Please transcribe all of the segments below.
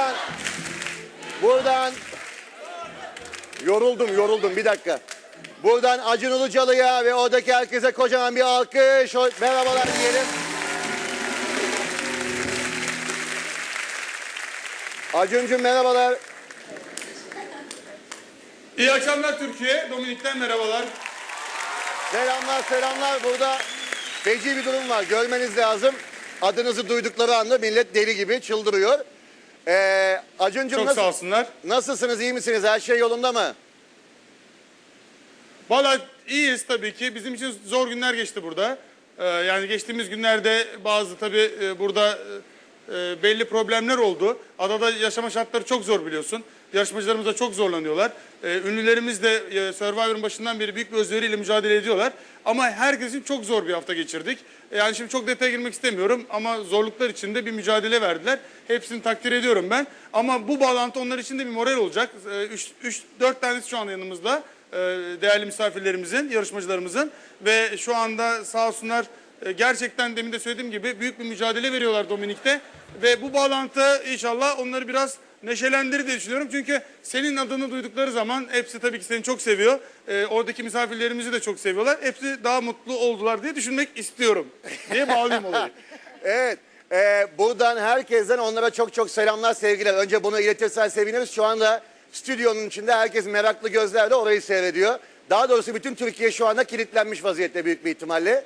buradan buradan yoruldum yoruldum bir dakika. Buradan Acun Ilıcalı'ya ve oradaki herkese kocaman bir alkış. Merhabalar diyelim. Acun'cum merhabalar. İyi akşamlar Türkiye. Dominik'ten merhabalar. Selamlar selamlar. Burada feci bir durum var. Görmeniz lazım. Adınızı duydukları anda millet deli gibi çıldırıyor. Ee, Acun'cum Çok nasıl, sağ olsunlar. nasılsınız? iyi misiniz? Her şey yolunda mı? Valla iyiyiz tabii ki. Bizim için zor günler geçti burada. Ee, yani geçtiğimiz günlerde bazı tabii e, burada e, e, belli problemler oldu. Adada yaşama şartları çok zor biliyorsun. Yarışmacılarımız da çok zorlanıyorlar. Ee, ünlülerimiz de e, Survivor'ın başından beri büyük bir özveriyle mücadele ediyorlar. Ama herkes için çok zor bir hafta geçirdik. E, Yani şimdi çok detaya girmek istemiyorum ama zorluklar içinde bir mücadele verdiler. Hepsini takdir ediyorum ben. Ama bu bağlantı onlar için de bir moral olacak. 3-4 tanesi şu an yanımızda e, değerli misafirlerimizin, yarışmacılarımızın ve şu anda sağ olsunlar e, gerçekten demin de söylediğim gibi büyük bir mücadele veriyorlar Dominik'te ve bu bağlantı inşallah onları biraz neşelendirir diye düşünüyorum. Çünkü senin adını duydukları zaman hepsi tabii ki seni çok seviyor. E, oradaki misafirlerimizi de çok seviyorlar. Hepsi daha mutlu oldular diye düşünmek istiyorum diye bağlayayım olayı. Evet. e, buradan herkesten onlara çok çok selamlar, sevgiler. Önce bunu iletirsen seviniriz. Şu anda stüdyonun içinde herkes meraklı gözlerle orayı seyrediyor. Daha doğrusu bütün Türkiye şu anda kilitlenmiş vaziyette büyük bir ihtimalle.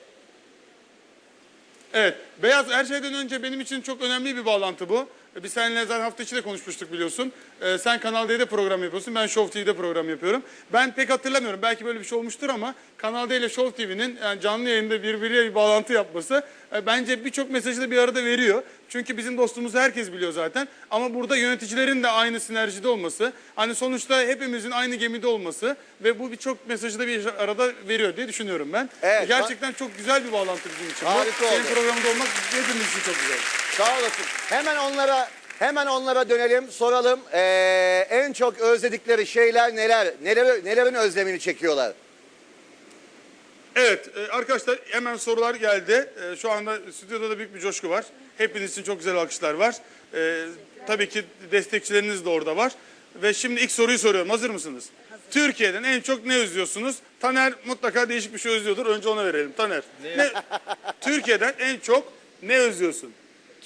Evet. Beyaz her şeyden önce benim için çok önemli bir bağlantı bu. E, Biz seninle zaten hafta içi de konuşmuştuk biliyorsun. Ee, sen Kanal D'de program yapıyorsun, ben Show TV'de program yapıyorum. Ben pek hatırlamıyorum, belki böyle bir şey olmuştur ama Kanal D ile Show TV'nin yani canlı yayında birbiriyle bir bağlantı yapması e, bence birçok mesajı da bir arada veriyor. Çünkü bizim dostluğumuzu herkes biliyor zaten. Ama burada yöneticilerin de aynı sinerjide olması, hani sonuçta hepimizin aynı gemide olması ve bu birçok mesajı da bir arada veriyor diye düşünüyorum ben. Evet, Gerçekten çok güzel bir bağlantı bizim için. Harika Senin oldu. programda olmak hepimiz için çok güzel. Sağ olasın. Hemen onlara hemen onlara dönelim, soralım. Ee, en çok özledikleri şeyler neler? Neler nelerin özlemini çekiyorlar? Evet e, arkadaşlar hemen sorular geldi. E, Şu anda stüdyoda da büyük bir coşku var. Hepiniz için çok güzel alkışlar var. E, Tabii ki destekçileriniz de orada var. Ve şimdi ilk soruyu soruyorum. Hazır mısınız? Türkiye'den en çok ne özlüyorsunuz? Taner mutlaka değişik bir şey özlüyordur. Önce ona verelim. Taner. Ne? Türkiye'den en çok ne özlüyorsun?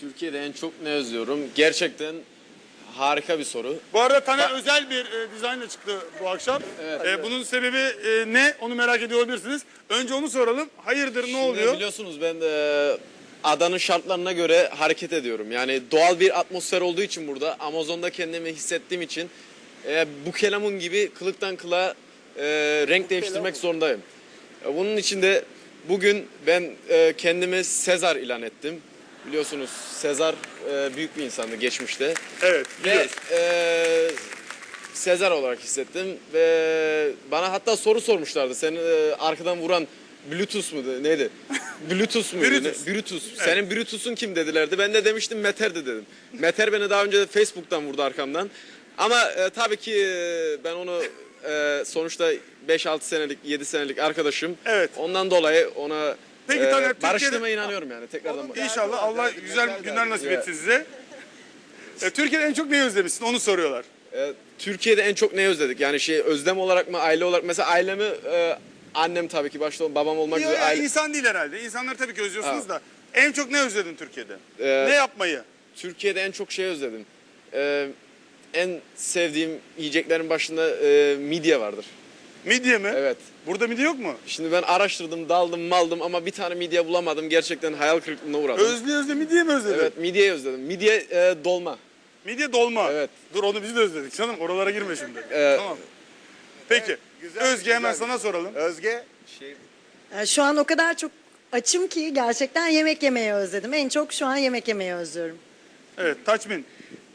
Türkiye'de en çok ne özlüyorum? Gerçekten harika bir soru. Bu arada Taner özel bir e, dizaynla çıktı bu akşam. E, bunun sebebi e, ne? Onu merak ediyor olabilirsiniz. Önce onu soralım. Hayırdır ne Şimdi oluyor? Biliyorsunuz ben de adanın şartlarına göre hareket ediyorum. Yani doğal bir atmosfer olduğu için burada Amazon'da kendimi hissettiğim için e, bu kelamun gibi kılıktan kılığa e, renk değiştirmek zorundayım. E, bunun için de bugün ben e, kendimi Sezar ilan ettim. Biliyorsunuz Sezar e, büyük bir insandı geçmişte. Evet Ve e, Sezar olarak hissettim ve bana hatta soru sormuşlardı. Senin e, arkadan vuran Bluetooth mu neydi? Bluetooth muydu? Brutus. Ne? Brutus. Senin Brutus'un kim dedilerdi. Ben de demiştim Meter'di dedim. Meter beni daha önce de Facebook'tan vurdu arkamdan. Ama e, tabii ki e, ben onu e, sonuçta 5-6 senelik, 7 senelik arkadaşım. Evet. Ondan dolayı ona Peki e, Taner, barıştığıma inanıyorum yani tekrardan. barış- İnşallah Allah güzel günler nasip Evet. etsin size. E, Türkiye'de en çok neyi özlemişsin onu soruyorlar. E, Türkiye'de en çok ne özledik? Yani şey özlem olarak mı, aile olarak mesela ailemi e, annem tabii ki başta babam olmak üzere ya, aile, insan değil herhalde. İnsanları tabii ki özlüyorsunuz Ha. da. En çok ne özledin Türkiye'de? Ee, ne yapmayı? Türkiye'de en çok şey özledim. E, en sevdiğim yiyeceklerin başında e, midye vardır. Midye mi? Evet. Burada midye yok mu? Şimdi ben araştırdım, daldım, maldım ama bir tane midye bulamadım. Gerçekten hayal kırıklığına uğradım. Özlü özlü midye mi özledin? Evet, midyeyi özledim. Midye e, dolma. Midye dolma. Evet. Dur onu biz de özledik canım. Oralara girme şimdi. Ee, tamam. Peki. Güzel, Özge hemen güzel. sana soralım. Özge? Ee, Şu an o kadar çok açım ki gerçekten yemek yemeyi özledim. En çok şu an yemek yemeyi özlüyorum. Evet Taçmin.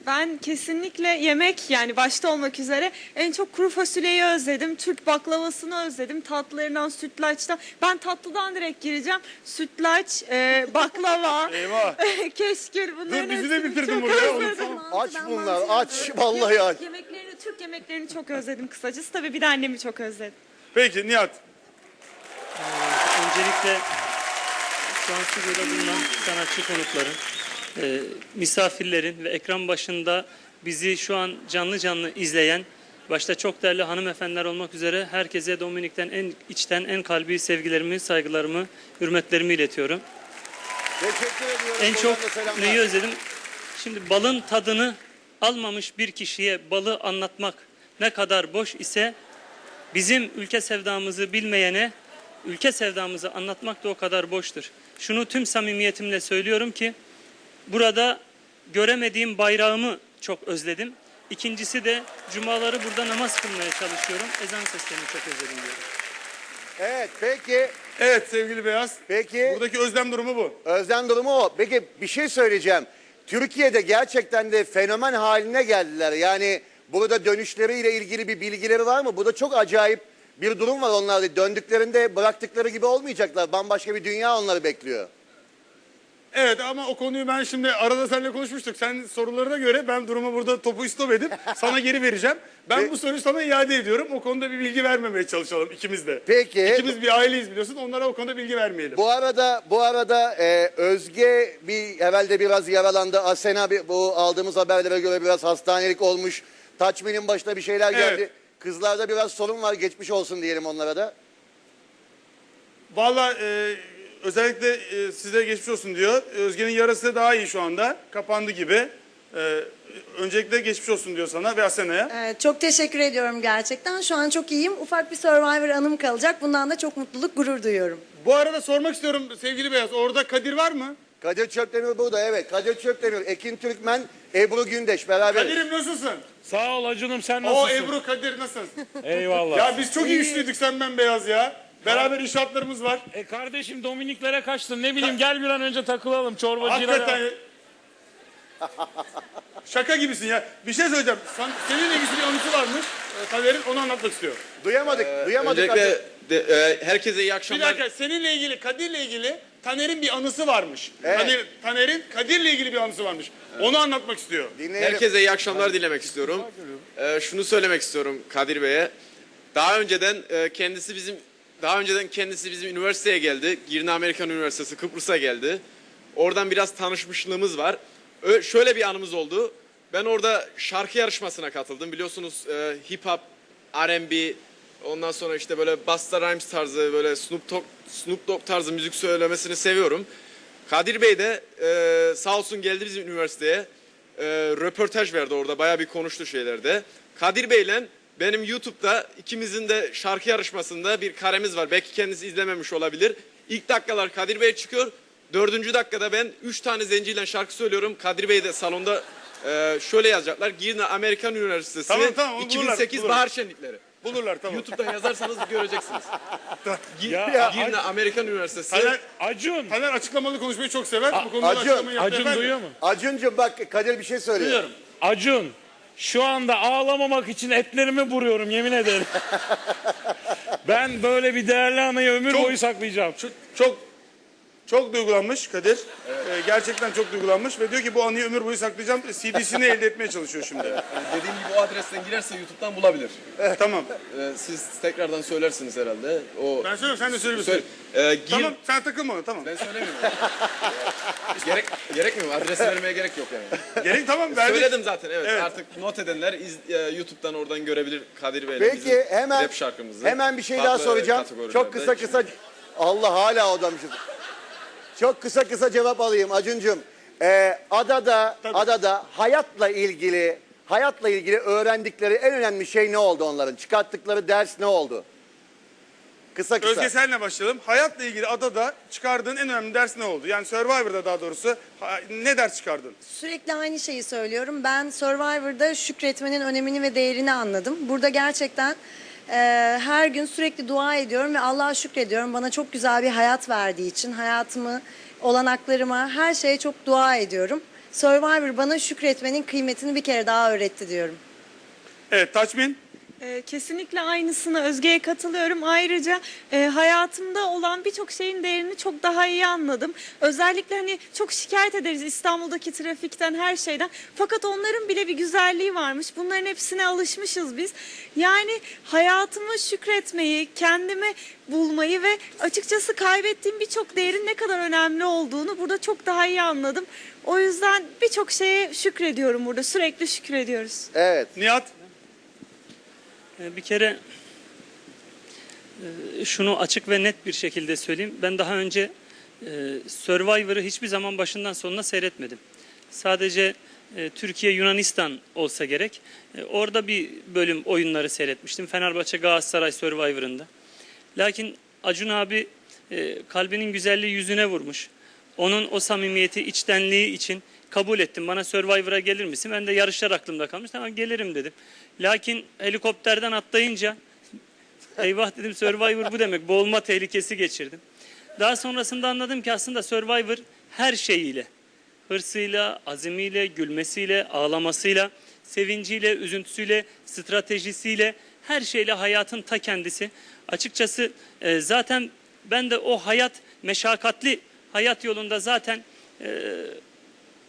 Ben kesinlikle yemek yani başta olmak üzere en çok kuru fasulyeyi özledim. Türk baklavasını özledim. Tatlılarından, sütlaçtan. Ben tatlıdan direkt gireceğim. Sütlaç, e, baklava, Eyvah. keşkül bunların Dur, bizi de hepsini bitirdin çok burada özledim. Aç bunlar, aç. Vallahi aç. Yemeklerini, Türk yemeklerini çok özledim kısacası. Tabii bir de annemi çok özledim. Peki Nihat. Öncelikle şu an stüdyoda bulunan sanatçı konukların, e, misafirlerin ve ekran başında bizi şu an canlı canlı izleyen, başta çok değerli hanımefendiler olmak üzere herkese Dominik'ten en içten, en kalbi sevgilerimi, saygılarımı, hürmetlerimi iletiyorum. Teşekkür ediyorum. En çok neyi özledim? Şimdi balın tadını almamış bir kişiye balı anlatmak ne kadar boş ise bizim ülke sevdamızı bilmeyene ülke sevdamızı anlatmak da o kadar boştur. Şunu tüm samimiyetimle söylüyorum ki burada göremediğim bayrağımı çok özledim. İkincisi de cumaları burada namaz kılmaya çalışıyorum. Ezan seslerini çok özledim diyorum. Evet peki. Evet sevgili Beyaz. Peki. Buradaki özlem durumu bu. Özlem durumu o. Peki bir şey söyleyeceğim. Türkiye'de gerçekten de fenomen haline geldiler. Yani burada dönüşleriyle ilgili bir bilgileri var mı? Bu da çok acayip bir durum var onlarda. Döndüklerinde bıraktıkları gibi olmayacaklar. Bambaşka bir dünya onları bekliyor. Evet ama o konuyu ben şimdi arada seninle konuşmuştuk. Sen sorularına göre ben durumu burada topu istop edip sana geri vereceğim. Ben bu soruyu sana iade ediyorum. O konuda bir bilgi vermemeye çalışalım ikimiz de. Peki. İkimiz bir aileyiz biliyorsun. Onlara o konuda bilgi vermeyelim. Bu arada bu arada e, Özge bir herhalde biraz yaralandı. Asena bir, bu aldığımız haberlere göre biraz hastanelik olmuş. Taçmin'in başına bir şeyler geldi. Evet. Kızlarda biraz sorun var. Geçmiş olsun diyelim onlara da. Vallahi e, özellikle e, size geçmiş olsun diyor. Özge'nin yarası daha iyi şu anda. Kapandı gibi. E, öncelikle geçmiş olsun diyor sana ve Asena'ya. Ee, çok teşekkür ediyorum gerçekten. Şu an çok iyiyim. Ufak bir Survivor anım kalacak. Bundan da çok mutluluk, gurur duyuyorum. Bu arada sormak istiyorum sevgili Beyaz. Orada Kadir var mı? Kadir Çöptemir burada evet. Kadir Çöptemir, Ekin Türkmen, Ebru Gündeş beraber. Kadir'im nasılsın? Sağ ol Acun'um sen O nasılsın? Ebru Kadir nasılsın? Eyvallah. ya biz çok iyi üçlüydük sen ben Beyaz ya. Beraber inşaatlarımız var. E kardeşim Dominiklere kaçtın ne bileyim gel bir an önce takılalım çorbacıyla. Hakikaten. Şaka gibisin ya. Bir şey söyleyeceğim. Sen, seninle ilgili bir anısı varmış. e, Kader'in onu anlatmak istiyor. Duyamadık, duyamadık. Öncelikle Kadir. de- e, herkese iyi Bir akşamlar. dakika seninle ilgili Kadir'le ilgili Taner'in bir anısı varmış. Evet. Taner- Taner'in Kadir'le ilgili bir anısı varmış. Onu anlatmak istiyor. Dinleyelim. Herkese iyi akşamlar dilemek istiyorum. Ee, şunu söylemek istiyorum Kadir Bey'e. Daha önceden e, kendisi bizim daha önceden kendisi bizim üniversiteye geldi. Girne Amerikan Üniversitesi Kıbrıs'a geldi. Oradan biraz tanışmışlığımız var. Şöyle bir anımız oldu. Ben orada şarkı yarışmasına katıldım. Biliyorsunuz e, hip hop, R&B, ondan sonra işte böyle Busta Rhymes tarzı böyle Snoop Dogg, Snoop Dogg tarzı müzik söylemesini seviyorum. Kadir Bey de e, sağ olsun geldi bizim üniversiteye. E, röportaj verdi orada bayağı bir konuştu şeylerde. Kadir Bey'le benim YouTube'da ikimizin de şarkı yarışmasında bir karemiz var. Belki kendisi izlememiş olabilir. İlk dakikalar Kadir Bey çıkıyor. Dördüncü dakikada ben üç tane zenciyle şarkı söylüyorum. Kadir Bey de salonda e, şöyle yazacaklar. Girne Amerikan Üniversitesi Tamam, tamam, bulurlar, 2008 bulurlar. Bahar Şenlikleri. Bulurlar tamam. YouTube'dan yazarsanız göreceksiniz. Gi- Ya, Girne Amerikan Üniversitesi. Taner, Acun. Taner açıklamalı konuşmayı çok sever. Bu konuda Acun, Acun duyuyor mu? Acuncuğum bak Kadir bir şey söylüyor. Duyuyorum. Acun. Şu anda ağlamamak için etlerimi buruyorum yemin ederim. ben böyle bir değerli anıyı ömür Çok- boyu saklayacağım. Çok çok, çok duygulanmış Kadir. Ee, gerçekten çok duygulanmış ve diyor ki bu anıyı ömür boyu saklayacağım. CD'sini elde etmeye çalışıyor şimdi. Dediğim gibi o adresten girerse YouTube'dan bulabilir. tamam. Ee, siz tekrardan söylersiniz herhalde. O Ben söylüyorum sen de söyleyebilirsin. Söyle- Ee, gir- Tamam sen takılma ona tamam. Ben söylemiyorum. gerek gerekmiyor mu? Adres vermeye gerek yok yani. Gerek tamam verdik. Söyledim zaten evet. Evet. Artık not edenler iz, e, YouTube'dan oradan görebilir Kadir Bey'le Peki bizim hemen rap şarkımızı. hemen bir şey daha soracağım. Çok kısa kısa Allah hala odamışız. Çok kısa kısa cevap alayım Acuncum. Ee, adada adada hayatla ilgili hayatla ilgili öğrendikleri en önemli şey ne oldu onların? Çıkarttıkları ders ne oldu? Kısa kısa. Özge senle başlayalım. Hayatla ilgili adada çıkardığın en önemli ders ne oldu? Yani Survivor'da daha doğrusu ha- ne ders çıkardın? Sürekli aynı şeyi söylüyorum. Ben Survivor'da şükretmenin önemini ve değerini anladım. Burada gerçekten e, her gün sürekli dua ediyorum ve Allah'a şükrediyorum. Bana çok güzel bir hayat verdiği için hayatımı, olanaklarıma, her şeye çok dua ediyorum. Survivor bana şükretmenin kıymetini bir kere daha öğretti diyorum. Evet Taçmin. Ee, kesinlikle aynısını Özge'ye katılıyorum. Ayrıca e, hayatımda olan birçok şeyin değerini çok daha iyi anladım. Özellikle hani çok şikayet ederiz İstanbul'daki trafikten her şeyden. Fakat onların bile bir güzelliği varmış. Bunların hepsine alışmışız biz. Yani hayatımı şükretmeyi, kendimi bulmayı ve açıkçası kaybettiğim birçok değerin ne kadar önemli olduğunu burada çok daha iyi anladım. O yüzden birçok şeye şükrediyorum burada. Sürekli şükrediyoruz. Evet. Nihat Bir kere e, şunu açık ve net bir şekilde söyleyeyim. Ben daha önce e, Survivor'ı hiçbir zaman başından sonuna seyretmedim. Sadece e, Türkiye Yunanistan olsa gerek. Orada bir bölüm oyunları seyretmiştim. Fenerbahçe Galatasaray Survivor'ında. Lakin Acun abi kalbinin güzelliği yüzüne vurmuş. Onun o samimiyeti, içtenliği için kabul ettim. Bana Survivor'a gelir misin? Ben de yarışlar aklımda kalmış. Tamam gelirim dedim. Lakin helikopterden atlayınca eyvah dedim Survivor bu demek. Boğulma tehlikesi geçirdim. Daha sonrasında anladım ki aslında Survivor her şeyiyle, hırsıyla, azimiyle, gülmesiyle, ağlamasıyla, sevinciyle, üzüntüsüyle, stratejisiyle, her şeyle hayatın ta kendisi. Açıkçası e, zaten ben de o hayat, meşakkatli hayat yolunda zaten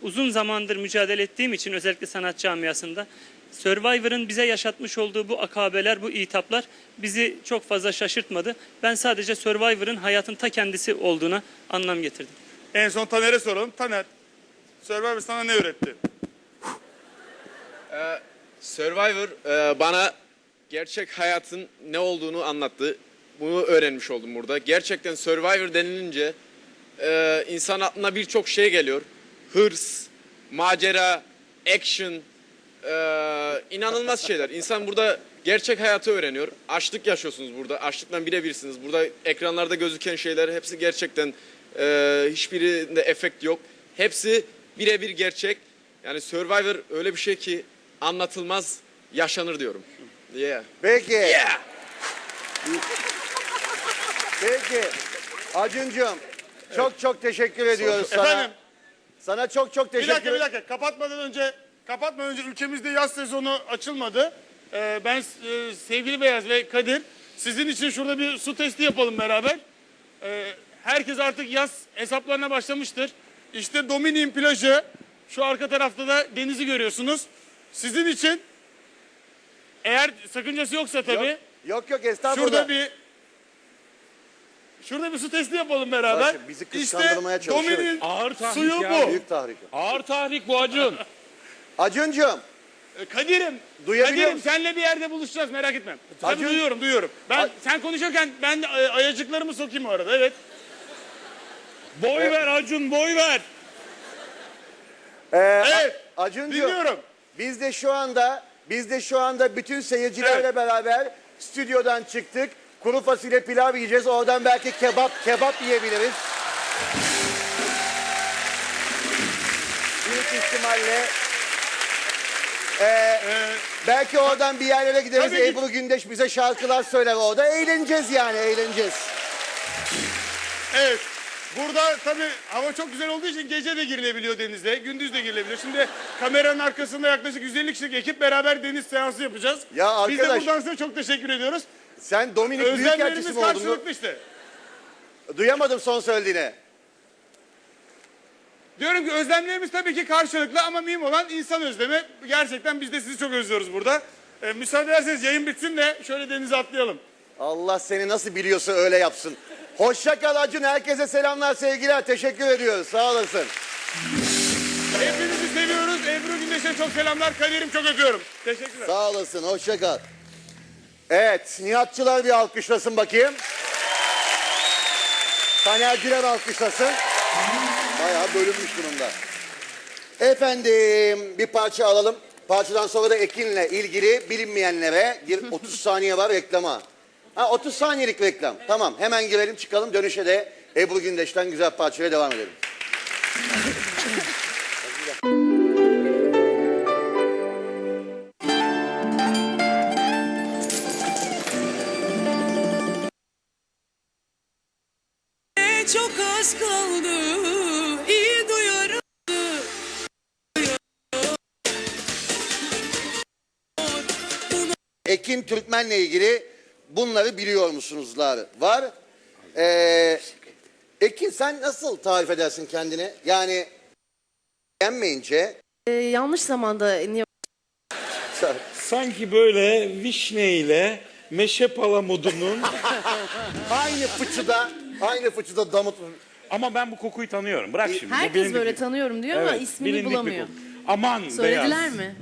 uzun zamandır mücadele ettiğim için özellikle sanat camiasında Survivor'ın bize yaşatmış olduğu bu akabeler, bu itaplar bizi çok fazla şaşırtmadı. Ben sadece Survivor'ın hayatın ta kendisi olduğuna anlam getirdim. en son Taner'e soralım. Taner Survivor sana ne öğretti? Survivor e, bana gerçek hayatın ne olduğunu anlattı. Bunu öğrenmiş oldum burada. Gerçekten Survivor denilince e, insan aklına birçok şey geliyor. Hırs, macera, action, e, inanılmaz şeyler. İnsan burada gerçek hayatı öğreniyor. Açlık yaşıyorsunuz burada. Açlıktan birebirsiniz. Burada ekranlarda gözüken şeyler hepsi gerçekten e, hiçbirinde efekt yok. Hepsi birebir gerçek. Yani Survivor öyle bir şey ki anlatılmaz, yaşanır diyorum. Yeah. Peki. Yeah. Peki. Acuncuğum çok çok teşekkür ediyoruz sana. Efendim Sana çok çok bir teşekkür dakika bir dakika kapatmadan önce kapatmadan önce ülkemizde yaz sezonu açılmadı. Ee, ben e, sevgili Beyaz ve Kadir sizin için şurada bir su testi yapalım beraber. Ee, herkes artık yaz hesaplarına başlamıştır. İşte Dominik'in plajı şu arka tarafta da denizi görüyorsunuz. Sizin için eğer sakıncası yoksa tabii Yok yok, yok estağfurullah. Şurada bir Şurada bir su testi yapalım beraber. Şimdi bizi kıskandırmaya işte çalışıyor. Dominik'in Ağır tahrik suyu ya. bu. Büyük tahrik. Ağır tahrik bu Acun. Acuncuğum Ee, Kadir'im, Duyabiliyor Kadir'im musun? senle bir yerde buluşacağız merak etme. Tabii Acun- duyuyorum, duyuyorum. Ben A- sen konuşurken ben de, e, ayacıklarımı sokayım o arada. Evet. Boy ver Acun boy ver. Ee, Evet. Acuncuğum, Dinliyorum. Biz de şu anda biz de şu anda bütün seyircilerle Evet. beraber stüdyodan çıktık. Kuru fasulye pilav yiyeceğiz. Oradan belki kebap kebap yiyebiliriz. Büyük ihtimalle ee, belki oradan bir yerlere gideriz. Tabii. Ebru Gündeş bize şarkılar söyler orada. Eğleneceğiz yani eğleneceğiz. Evet. Burada tabii hava çok güzel olduğu için gece de girilebiliyor denize, gündüz de girilebiliyor. Şimdi kameranın arkasında yaklaşık 150 kişilik ekip beraber deniz seansı yapacağız. Ya Biz de arkadaş- buradan size çok teşekkür ediyoruz. Sen Dominik Büyükelçisi Özlemlerimiz mi oldun? karşılıklı işte. Duyamadım son söylediğini. Diyorum ki özlemlerimiz tabii ki karşılıklı ama mühim olan insan özlemi. Gerçekten biz de sizi çok özlüyoruz burada. Ee, müsaade ederseniz yayın bitsin de şöyle denize atlayalım. Allah seni nasıl biliyorsa öyle yapsın. Hoşça kal Acun. Herkese selamlar, sevgiler. Teşekkür ediyoruz. Sağ olasın. Hepinizi seviyoruz. Ebru Gündeş'e çok selamlar. Kadir'im çok öpüyorum. Teşekkürler. Sağ olasın. Hoşça kal. Evet, Nihatçılar bir alkışlasın bakayım. Tanerciler alkışlasın. Bayağı bölünmüş durumda. Efendim bir parça alalım. Parçadan sonra da Ekin'le ilgili bilinmeyenlere bir 30 saniye var reklama. Ha 30 saniyelik reklam. Tamam hemen girelim çıkalım dönüşe de Ebru Gündeş'ten güzel parçaya devam edelim. Türkmen'le ilgili bunları biliyor musunuzlar? Var. Ee, Ekin sen nasıl tarif edersin kendini? Yani beğenmeyince Ee, yanlış zamanda niye Sanki böyle vişne ile meşe palamudunun aynı fıçıda aynı fıçıda damıt ama ben bu kokuyu tanıyorum. Bırak şimdi. bu herkes bilindik böyle bir- tanıyorum diyor ama Evet, ismini bilindik bir bulamıyor. koku. Aman Söylediler beyaz. mi?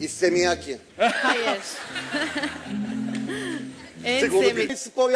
istemiyaki. Hayır. en Tek onu sevmediğim spor